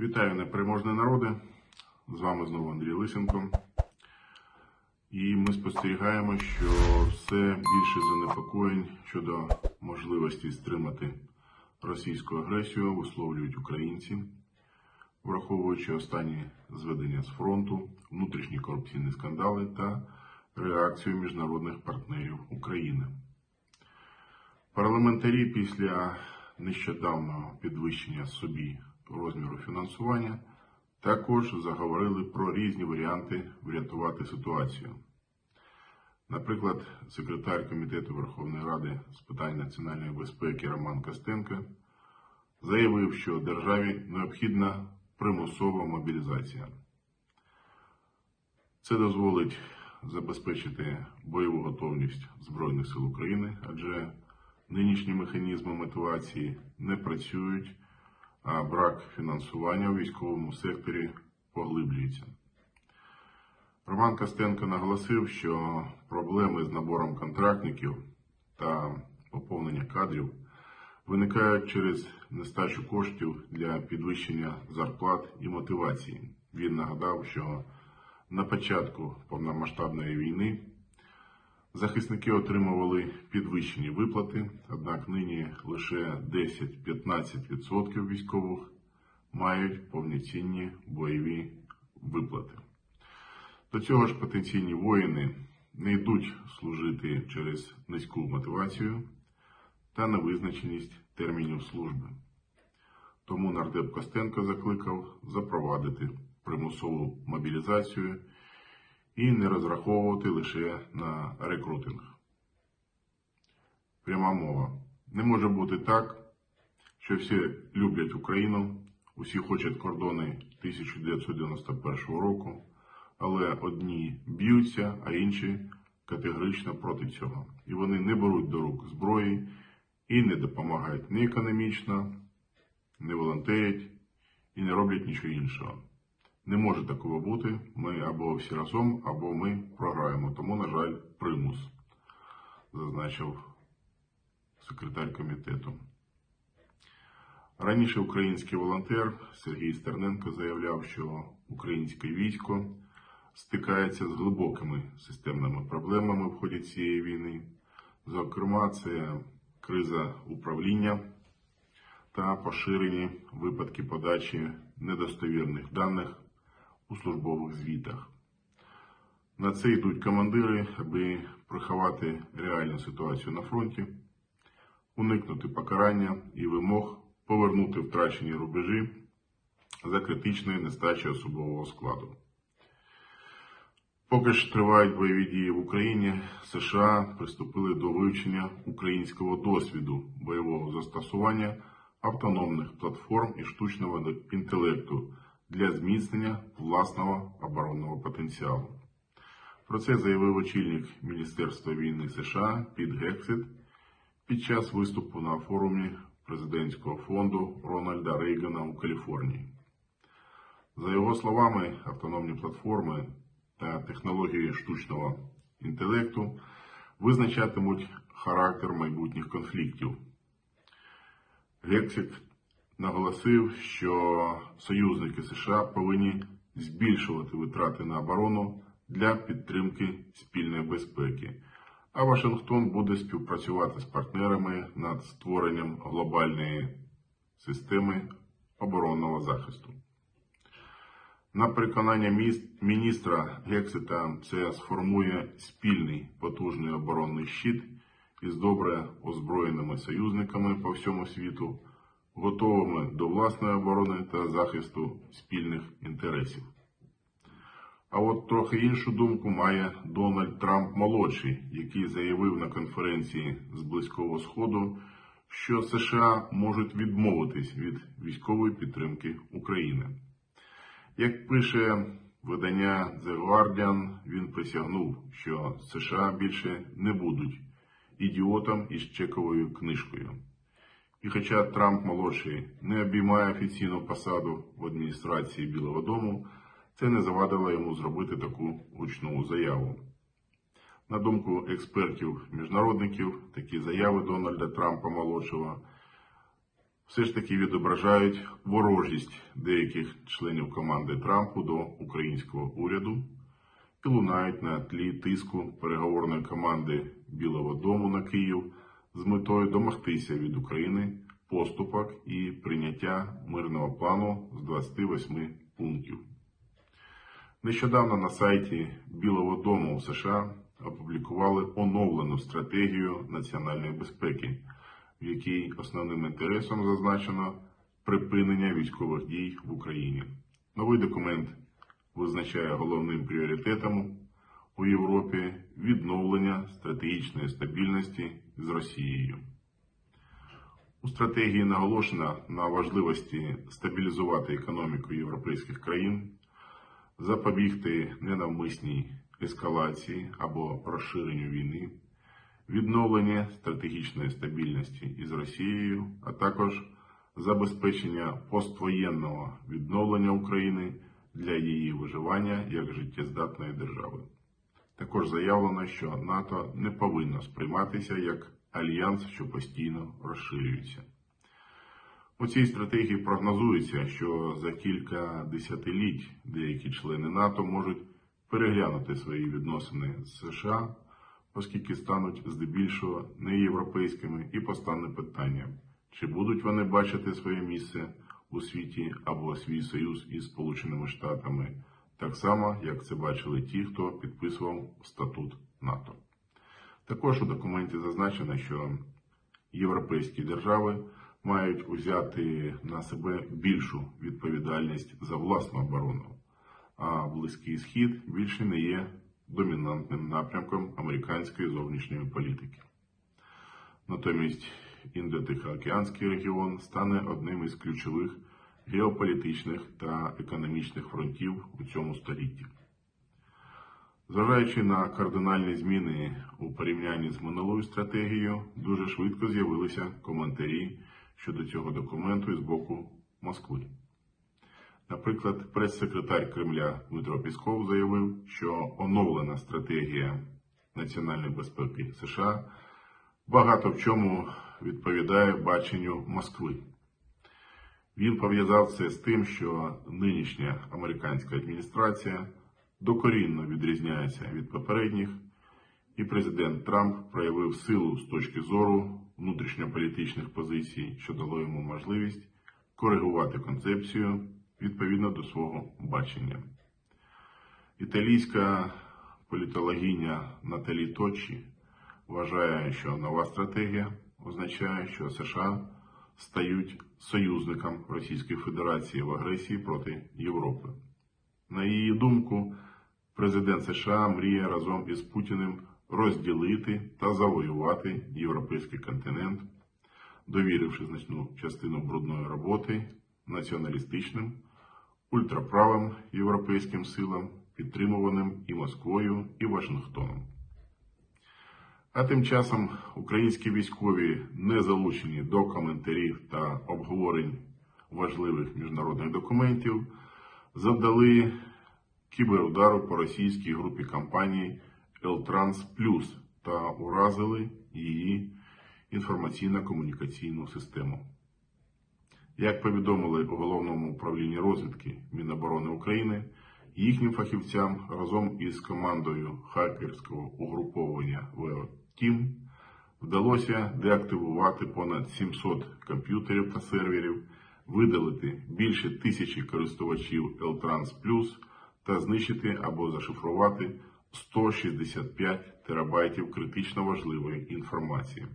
Вітаю непереможні народи. З вами знову Андрій Лисенко. І ми спостерігаємо, що все більше занепокоєнь щодо можливості стримати російську агресію висловлюють українці, враховуючи останні зведення з фронту, внутрішні корупційні скандали та реакцію міжнародних партнерів України. Парламентарі після нещодавнього підвищення собі розміру фінансування також заговорили про різні варіанти врятувати ситуацію. Наприклад, секретар Комітету Верховної Ради з питань національної безпеки Роман Костенко заявив, що державі необхідна примусова мобілізація. Це дозволить забезпечити бойову готовність Збройних сил України, адже нинішні механізми мотивації не працюють, а брак фінансування у військовому секторі поглиблюється. Роман Костенко наголосив, що проблеми з набором контрактників та поповнення кадрів виникають через нестачу коштів для підвищення зарплат і мотивації. Він нагадав, що на початку повномасштабної війни захисники отримували підвищені виплати, однак нині лише 10-15% військових мають повноцінні бойові виплати. До цього ж потенційні воїни не йдуть служити через низьку мотивацію та невизначеність термінів служби. Тому нардеп Костенко закликав запровадити примусову мобілізацію і не розраховувати лише на рекрутинг. Пряма мова. Не може бути так, що всі люблять Україну, усі хочуть кордони 1991 року, але одні б'ються, а інші категорично проти цього. І вони не беруть до рук зброї і не допомагають ні економічно, не волонтерять і не роблять нічого іншого. Не може такого бути. Ми або всі разом, або ми програємо. Тому, на жаль, примус, зазначив секретар комітету. Раніше український волонтер Сергій Стерненко заявляв, що українське військо стикається з глибокими системними проблемами в ході цієї війни. Зокрема, це криза управління та поширені випадки подачі недостовірних даних у службових звітах. На це йдуть командири, аби приховати реальну ситуацію на фронті, уникнути покарання і вимог повернути втрачені рубежі за критичної нестачі особового складу. Поки ж тривають бойові дії в Україні, США приступили до вивчення українського досвіду бойового застосування автономних платформ і штучного інтелекту для зміцнення власного оборонного потенціалу. Про це заявив очільник Міністерства війни США Піт Гексет під час виступу на форумі президентського фонду Рональда Рейгана у Каліфорнії. За його словами, автономні платформи та технології штучного інтелекту визначатимуть характер майбутніх конфліктів. Гексет наголосив, що союзники США повинні збільшувати витрати на оборону для підтримки спільної безпеки, а Вашингтон буде співпрацювати з партнерами над створенням глобальної системи оборонного захисту. На переконання міністра Гексета це сформує спільний потужний оборонний щит із добре озброєними союзниками по всьому світу, готовими до власної оборони та захисту спільних інтересів. А от трохи іншу думку має Дональд Трамп молодший, який заявив на конференції з Близького Сходу, що США можуть відмовитись від військової підтримки України. Як пише видання The Guardian, він присягнув, що США більше не будуть ідіотом із чековою книжкою. І хоча Трамп молодший не обіймає офіційну посаду в адміністрації Білого Дому, це не завадило йому зробити таку гучну заяву. На думку експертів-міжнародників, такі заяви Дональда Трампа молодшого все ж таки відображають ворожість деяких членів команди Трампу до українського уряду і лунають на тлі тиску переговорної команди Білого Дому на Київ з метою домогтися від України поступок і прийняття мирного плану з 28 пунктів. Нещодавно на сайті Білого Дому в США опублікували оновлену стратегію національної безпеки, в якій основним інтересом зазначено припинення військових дій в Україні. Новий документ визначає головним пріоритетом у Європі відновлення стратегічної стабільності з Росією. У стратегії наголошено на важливості стабілізувати економіку європейських країн, запобігти ненавмисній ескалації або розширенню війни, відновлення стратегічної стабільності із Росією, а також забезпечення поствоєнного відновлення України для її виживання як життєздатної держави. Також заявлено, що НАТО не повинно сприйматися як альянс, що постійно розширюється. У цій стратегії прогнозується, що за кілька десятиліть деякі члени НАТО можуть переглянути свої відносини з США, оскільки стануть здебільшого неєвропейськими, і постане питання, чи будуть вони бачити своє місце у світі або свій союз із Сполученими Штатами, так само, як це бачили ті, хто підписував статут НАТО. Також у документі зазначено, що європейські держави мають узяти на себе більшу відповідальність за власну оборону, а Близький Схід більше не є домінантним напрямком американської зовнішньої політики. Натомість Індо-Тихоокеанський регіон стане одним із ключових геополітичних та економічних фронтів у цьому столітті. Зважаючи на кардинальні зміни у порівнянні з минулою стратегією, дуже швидко з'явилися коментарі щодо цього документу із боку Москви. Наприклад, прес-секретар Кремля Дмитро Пісков заявив, що оновлена стратегія національної безпеки США багато в чому відповідає баченню Москви. Він пов'язав це з тим, що нинішня американська адміністрація докорінно відрізняється від попередніх, і президент Трамп проявив силу з точки зору внутрішньополітичних позицій, що дало йому можливість коригувати концепцію відповідно до свого бачення. Італійська політологиня Наталі Точі вважає, що нова стратегія означає, що США стають союзником Російської Федерації в агресії проти Європи. На її думку, президент США мріє разом із Путіним розділити та завоювати європейський континент, довіривши значну частину брудної роботи націоналістичним, ультраправим європейським силам, підтримуваним і Москвою, і Вашингтоном. А тим часом українські військові, не залучені до коментарів та обговорень важливих міжнародних документів, завдали кіберудару по російській групі компаній Елтранс Плюс та уразили її інформаційно-комунікаційну систему. Як повідомили у головному управлінні розвідки Міноборони України, їхнім фахівцям разом із командою хакерського угруповання ВЕО Тім вдалося деактивувати понад 700 комп'ютерів та серверів, видалити більше тисячі користувачів Eltrans Plus та знищити або зашифрувати 165 терабайтів критично важливої інформації.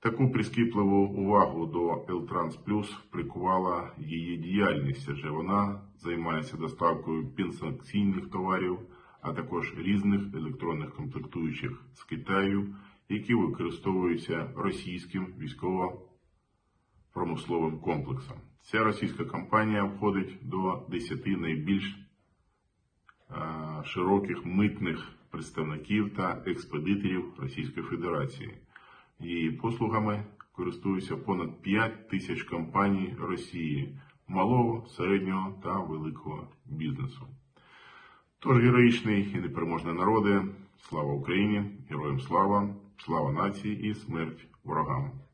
Таку прискіпливу увагу до Eltrans Plus прикувала її діяльність, адже вона займається доставкою пенсанкційних товарів, а також різних електронних комплектуючих з Китаю, які використовуються російським військово-промисловим комплексом. Ця російська компанія входить до 10 найбільш широких митних представників та експедиторів Російської Федерації. Її послугами користуються понад 5 тисяч компаній Росії, малого, середнього та великого бізнесу. Тож героїчний і непереможний народи, слава Україні, героям слава, слава нації і смерть ворогам.